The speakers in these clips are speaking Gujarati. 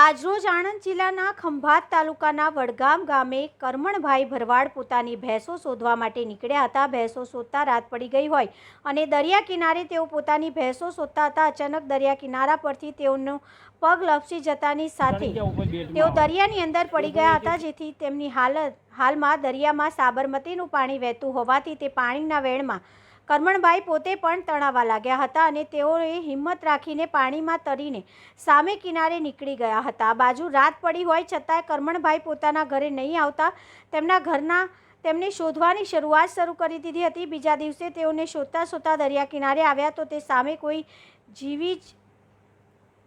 આજરોજ આણંદ જિલ્લાના ખંભાત તાલુકાના વડગામ ગામે કરમણભાઈ ભરવાડ પોતાની ભેંસો શોધવા માટે નીકળ્યા હતા. ભેંસો શોધતા રાત પડી ગઈ હોય અને દરિયા કિનારે તેઓ પોતાની ભેંસો શોધતા હતા. અચાનક દરિયા કિનારા પરથી તેઓનો પગ લપસી જતાની સાથે તેઓ દરિયાની અંદર પડી ગયા હતા. જેથી તેમની હાલત હાલમાં દરિયામાં સાબરમતીનું પાણી વહેતું હોવાથી તે પાણીના વેણમાં કરમણભાઈ પોતે પણ તણાવા લાગ્યા હતા અને તેઓએ હિંમત રાખીને પાણીમાં તરીને સામે કિનારે નીકળી ગયા હતા. બાજુ રાત પડી હોય છતાંય કરમણભાઈ પોતાના ઘરે નહીં આવતા. તેમના ઘરના તેમને શોધવાની શરૂઆત શરૂ કરી દીધી હતી. બીજા દિવસે તેઓને શોધતા શોધતા દરિયા કિનારે આવ્યા તો તે સામે કોઈ જીવી જ,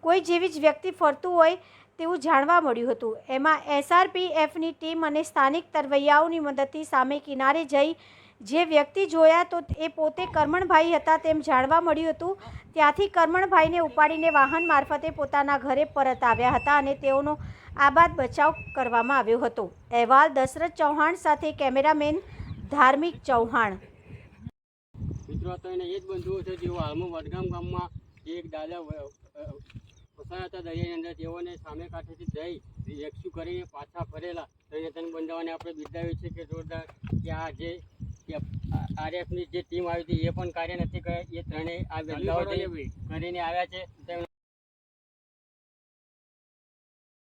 કોઈ જેવી જ વ્યક્તિ ફરતું હોય તેવું જાણવા મળ્યું હતું. એમાં એસઆરપીએફની ટીમ અને સ્થાનિક તરવૈયાઓની મદદથી સામે કિનારે જઈ જે વ્યક્તિ જોયા તો એ પોતે કરમણભાઈ હતા તેમ જાણવા મળ્યું હતું. ત્યાંથી કર્મણભાઈને ઉપાડીને વાહન મારફતે પોતાના ઘરે પરત આવ્યા હતા અને તેઓનો આબાદ બચાવ કરવામાં આવ્યો હતો. અહેવાલ દશરથ ચૌહાણ સાથે કેમેરામેન ધાર્મિક ચૌહાણ. મિત્રો તો એને એ જ બંધુઓ છે જેઓ હાલમાં વડગામ ગામમાં એક દાદા ફસાયા હતા દરિયાની અંદર. તેઓને સામે કાંઠેથી જઈ રેસ્ક્યુ કરીને પાછા ફરેલા. તો એને તેને બંધાવાને આપણે બિરદાવીએ છે કે જોરદાર કે આ જે આરએફની જે ટીમ આવી હતી એ પણ કાર્ય નથી કર્યા એ ત્રણેય આ કરીને આવ્યા છે.